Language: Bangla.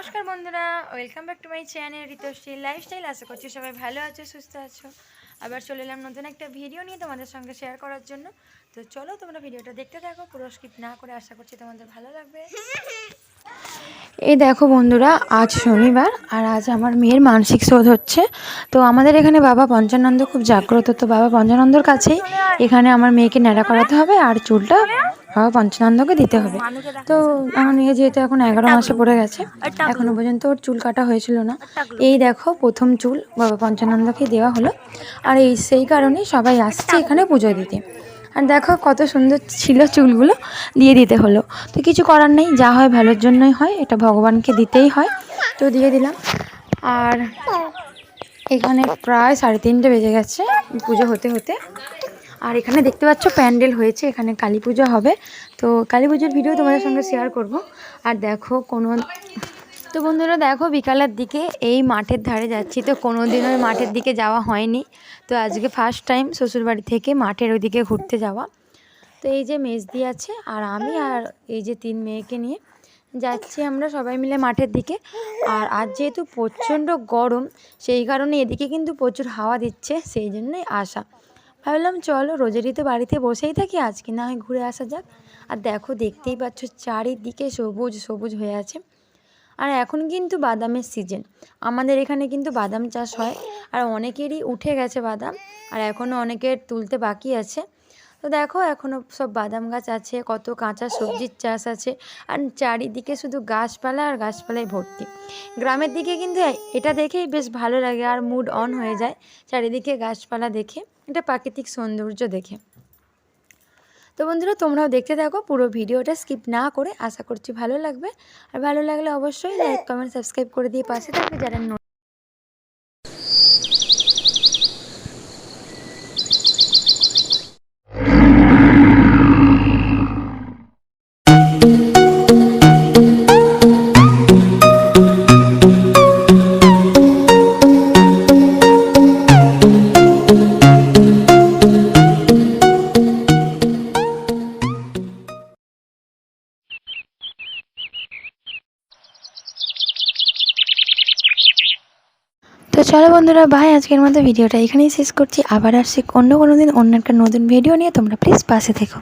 নমস্কার বন্ধুরা welcome back to my channel Ritashree lifestyle আশা করছি সবাই ভালো আছো, সুস্থ আছো। আবার চলে এলাম নতুন একটা ভিডিও নিয়ে তোমাদের সঙ্গে শেয়ার করার জন্য। তো চলো তোমরা ভিডিওটা দেখতে থাকো, পুরো স্কিপ না করে আশা করছি তোমাদের ভালো লাগবে। এই দেখো বন্ধুরা, আজ শনিবার, আর আজ আমার মেয়ের মানসিক শোধ হচ্ছে। তো আমাদের এখানে বাবা পঞ্চানন্দ খুব জাগ্রত, তো বাবা পঞ্চানন্দর কাছেই এখানে আমার মেয়েকে ন্যাড়া করাতে হবে, আর চুলটা বাবা পঞ্চানন্দকে দিতে হবে। তো আমার মেয়ে যেহেতু এখন এগারো মাসে পড়ে গেছে এখনও পর্যন্ত ওর চুল কাটা হয়েছিল না। এই দেখো প্রথম চুল বাবা পঞ্চানন্দকে দেওয়া হলো। আর এই সেই কারণেই সবাই আসছে এখানে পুজো দিতে। আর দেখো কত সুন্দর ছিল চুলগুলো দিয়ে দিতে হলো। তো কিছু করার নেই যা হয় ভালোর জন্যই হয় এটা ভগবানকে দিতেই হয়। তো দিয়ে দিলাম। আর এখানে প্রায় সাড়ে তিনটে বেজে গেছে পুজো হতে হতে। আর এখানে দেখতে পাচ্ছ প্যান্ডেল হয়েছে, এখানে কালী পুজো হবে। তো কালী পুজোর ভিডিও তোমাদের সঙ্গে শেয়ার করব। আর দেখো কোনো, তো বন্ধুরা দেখো বিকালের দিকে এই মাঠের ধারে যাচ্ছি। তো কোনো দিন ওই মাঠের দিকে যাওয়া হয়নি। তো আজকে ফার্স্ট টাইম শ্বশুরবাড়ি থেকে মাঠের ওইদিকে ঘুরতে যাওয়া। তো এই যে মেজদি আছে আর আমি আর এই যে তিন মেয়েকে নিয়ে যাচ্ছি আমরা সবাই মিলে মাঠের দিকে। আর আজ যেহেতু প্রচণ্ড গরম, সেই কারণে এদিকে কিন্তু প্রচুর হাওয়া দিচ্ছে, সেই জন্যই আসা। ভাবলাম, চলো, রোজেরই তো বাড়িতে বসেই থাকি, আজকে না হয় ঘুরে আসা যাক। আর দেখো, দেখতেই পাচ্ছ চারিদিকে সবুজ সবুজ হয়ে আছে। আর এখন কিন্তু বাদামের সিজন আমাদের এখানে কিন্তু বাদাম চাষ হয়, আর অনেকেরই উঠে গেছে বাদাম, আর এখনও অনেকের তুলতে বাকি আছে। তো দেখো এখনও সব বাদাম গাছ আছে, কত কাঁচা সবজির চাষ আছে, আর চারিদিকে শুধু গাছপালা আর গাছপালায় ভর্তি। গ্রামের দিকে কিন্তু এটা দেখেই বেশ ভালো লাগে, আর মুড অন হয়ে যায় চারিদিকে গাছপালা দেখে। এটা প্রাকৃতিক সৌন্দর্য দেখে। তো বন্ধুরা তোমরাও দেখতে থাকো পুরো ভিডিওটা স্কিপ না করে আশা করছি ভালো লাগবে। আর ভালো লাগলে অবশ্যই লাইক কমেন্ট সাবস্ক্রাইব করে দিয়ে পাশে থাকবে যারা তো চলো বন্ধুরা ভাই আজকের মতো ভিডিওটা এখানেই শেষ করছি। আবার আসছি অন্য কোনো দিন, অন্য একটা নতুন ভিডিও নিয়ে। তোমরা প্লিজ পাশে থেকো।